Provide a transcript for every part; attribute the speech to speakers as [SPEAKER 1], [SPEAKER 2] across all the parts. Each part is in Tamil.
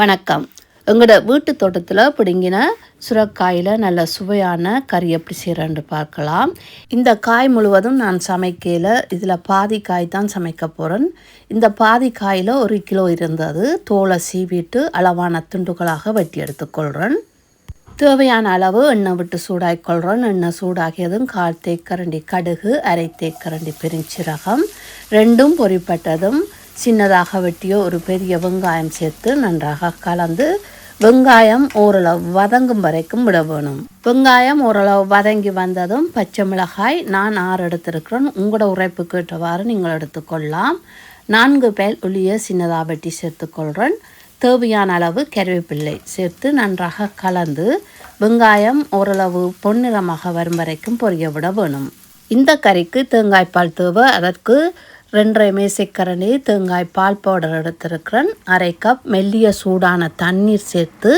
[SPEAKER 1] வணக்கம். எங்களோட வீட்டு தோட்டத்தில் பிடுங்கின சுரக்காயில் நல்ல சுவையான கறி எப்படி செய்கிறேன்னு பார்க்கலாம். இந்த காய் முழுவதும் நான் சமைக்கையில் இதில் பாதி காய் தான் சமைக்க போகிறேன் இந்த பாதி காயில் ஒரு கிலோ இருந்தது. தோலை சீவிட்டு அளவான துண்டுகளாக வெட்டி எடுத்துக்கொள்கிறேன் தேவையான அளவு எண்ணெய் விட்டு சூடாக்கிக்கொள்கிறோம் எண்ணெய் சூடாகியதும் கால் தேக்கரண்டி கடுகு அரை தேக்கரண்டி பெருஞ்சீரகம் ரெண்டும் பொறிப்பட்டதும் சின்னதாக வெட்டிய ஒரு பெரிய வெங்காயம் சேர்த்து நன்றாக கலந்து வெங்காயம் ஓரளவு வதங்கும் வரைக்கும் விட வேணும். வெங்காயம் ஓரளவு வதங்கி வந்ததும் பச்சை மிளகாய் நான் ஆறு எடுத்திருக்கிறேன். உங்களோட உரைப்புக்கு ஏற்றவாறு நீங்கள் எடுத்துக்கொள்ளலாம். நான்கு பேல் உளிய சின்னதாக வெட்டி சேர்த்துக்கொள்கிறேன் தேவையான அளவு கருவேப்பிள்ளை சேர்த்து நன்றாக கலந்து வெங்காயம் ஓரளவு பொன்னிறமாக வரும் வரைக்கும் பொரிய விட வேணும். இந்த கறிக்கு தேங்காய்ப்பால் தேவை. அதற்கு ரெண்டரை மேசைக்கரணி தேங்காய் பால் பவுடர் எடுத்திருக்கிறேன். அரை கப் மெல்லிய சூடான தண்ணீர் சேர்த்து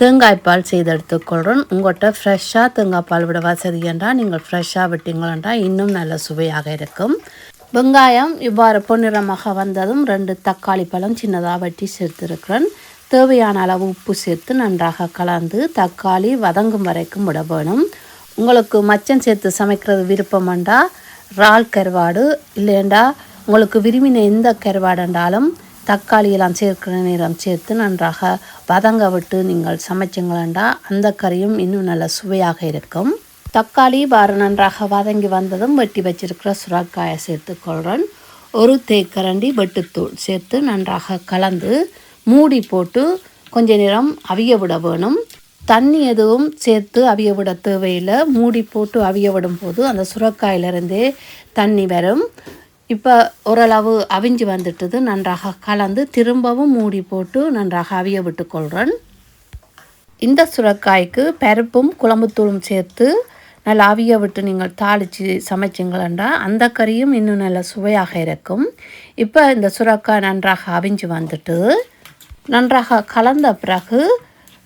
[SPEAKER 1] தேங்காய் பால் செய்து எடுத்துக்கொள்கிறேன் உங்கள்கிட்ட ஃப்ரெஷ்ஷாக தேங்காய் பால் விட வசதி என்றால் நீங்கள் ஃப்ரெஷ்ஷாக விட்டீங்களா இன்னும் நல்ல சுவையாக இருக்கும். வெங்காயம் இவ்வாறு பொன்னிறமாக வந்ததும் ரெண்டு தக்காளி பழம் சின்னதாக வெட்டி சேர்த்துருக்கிறேன். தேவையான அளவு உப்பு சேர்த்து நன்றாக கலந்து தக்காளி வதங்கும் வரைக்கும் விட வேணும். உங்களுக்கு மச்சம் சேர்த்து சமைக்கிறது விருப்பம்ண்டா இறால் கருவாடு இல்லைண்டா உங்களுக்கு விரும்பின எந்த கருவாடுண்டாலும் தக்காளியெல்லாம் சேர்க்கிற நேரம் சேர்த்து நன்றாக வதங்க விட்டு நீங்கள் சமைச்சிங்களா அந்த கறியும் இன்னும் நல்ல சுவையாக இருக்கும். தக்காளி பாரு நன்றாக வதங்கி வந்ததும் வெட்டி வச்சிருக்கிற சுரக்காயை சேர்த்துக்கொள்கிறேன் ஒரு தேக்கரண்டி வெட்டுத்தூள் சேர்த்து நன்றாக கலந்து மூடி போட்டு கொஞ்ச நேரம் அவிய விட வேணும். தண்ணி எதுவும் சேர்த்து அவிய விட தேவையில்லை. மூடி போட்டு அவிய விடும் போது அந்த சுரக்காயிலிருந்தே தண்ணி வரும். இப்போ ஓரளவு அவிஞ்சு வந்துட்டது. நன்றாக கலந்து திரும்பவும் மூடி போட்டு நன்றாக அவிய விட்டுக்கொள்கிறேன் இந்த சுரக்காய்க்கு பருப்பும் குழம்புத்தூளும் சேர்த்து நல்லா அவிய விட்டு நீங்கள் தாளித்து சமைச்சிங்களா அந்த கறியும் இன்னும் நல்ல சுவையாக இருக்கும். இப்போ இந்த சுரக்காய் நன்றாக அவிஞ்சு வந்துட்டு நன்றாக கலந்த பிறகு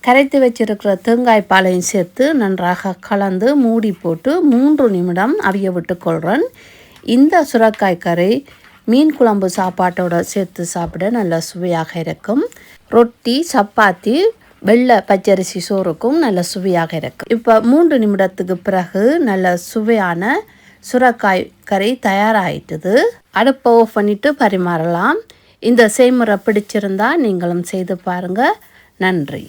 [SPEAKER 1] கரைத்து வச்சிருக்கிற தேங்காய் பாலையும் சேர்த்து நன்றாக கலந்து மூடி போட்டு மூன்று நிமிடம் அவிய விட்டுக்கொள்கிறேன் இந்த சுரக்காய் கறி மீன் குழம்பு சாப்பாட்டோட சேர்த்து சாப்பிட நல்ல சுவையாக இருக்கும். ரொட்டி சப்பாத்தி வெள்ளை பச்சரிசி சோறுக்கும் நல்ல சுவையாக இருக்கும். இப்போ மூன்று நிமிடத்துக்கு பிறகு நல்ல சுவையான சுரக்காய் கறி தயாராகிட்டுது அடுப்பை ஆஃப் பண்ணிவிட்டு பரிமாறலாம். இந்த செய்முறை பிடிச்சிருந்தா நீங்களும் செய்து பாருங்கள் நன்றி.